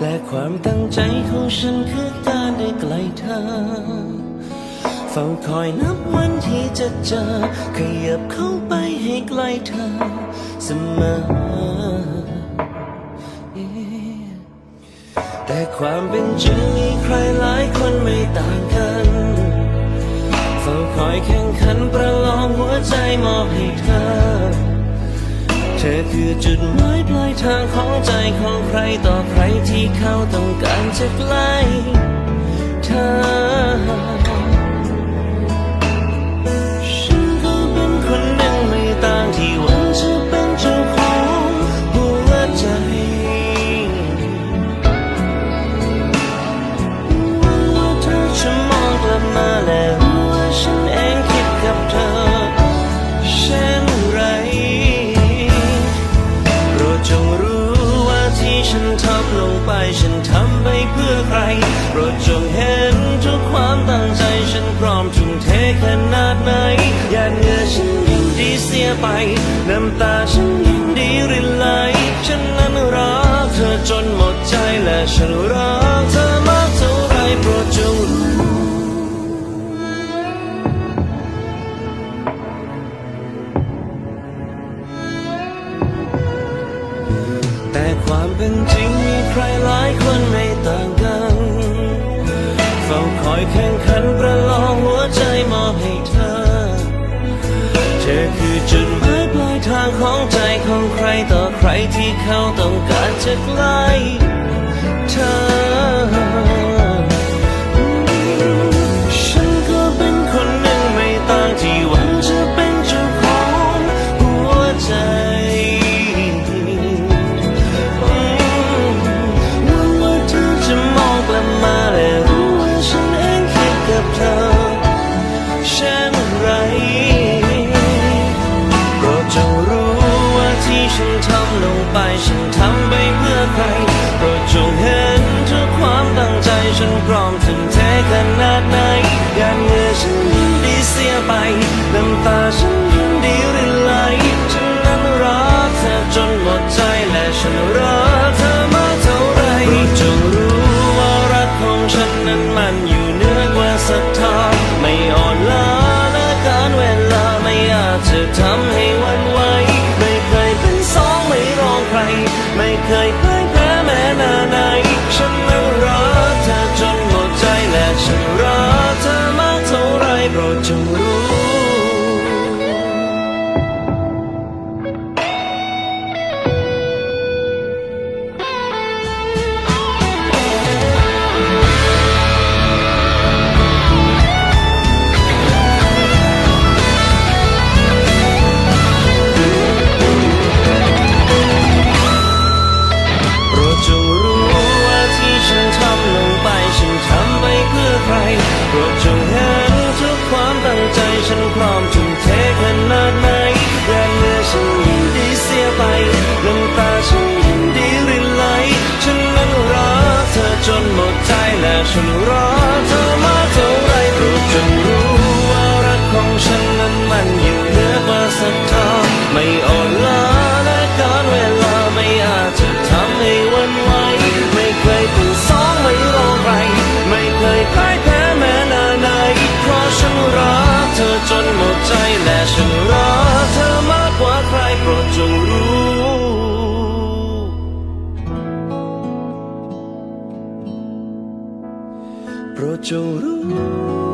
และความตั้งใจของฉันคือการได้ใกล้เธอ เฝ้าคอยนับวันที่จะเจอ ขยับเข้าไปให้ใกล้เธอเสมอ แต่ความเป็นจริงมีใครหลายคนไม่ต่างกันเฝ้าคอยแข่งขันประลองหัวใจมอบให้เธอ คือจุดหมายปลายทางของใจของใครต่อใครที่เขาต้องการจะใกล้เธอ โปรดจงเห็นทุกความตั้งใจฉันพร้อมทุ่มเทขนาดไหนอย่าเหงื่อฉันยิ่งดีเสียไป น้ำตาฉันยังางของใจของใครต่อใครที่เขาต้องการจะใกล้เธอ ฉันพร้อมทุ่มเทขนาดไหนหยาดเงื่อฉันยินดีเสียไปน้ำตาฉันยินดีรินไหลฉันนั้นรักเธอจนหมดใจและฉันรักเธอมาเท่าไรจงรู้ว่ารักของฉันนั้นมันอยู่เหนือกว่าศรัทธาไม่อ่อนล้าและการเวลาไม่อาจจะทำให้วันไหวไม่เคยเป็นสองไม่รองใคร ไม่เคยพ่าย โปรดจงรู้ ฉันรักเธอมาเท่าไรโปรดจงรู้ว่ารักของฉันนั้นมันอยู่เหนือกว่าศรัทธาไม่อ่อนล้าและการเวลาไม่อาจจะทำให้วันไหวไม่เคยเป็นสองไม่รอใครไม่เคยพ่ายแพ้แม้นาไหนเพราะฉันรักเธอจนหมดใจและฉันรัก โปรดจงรู้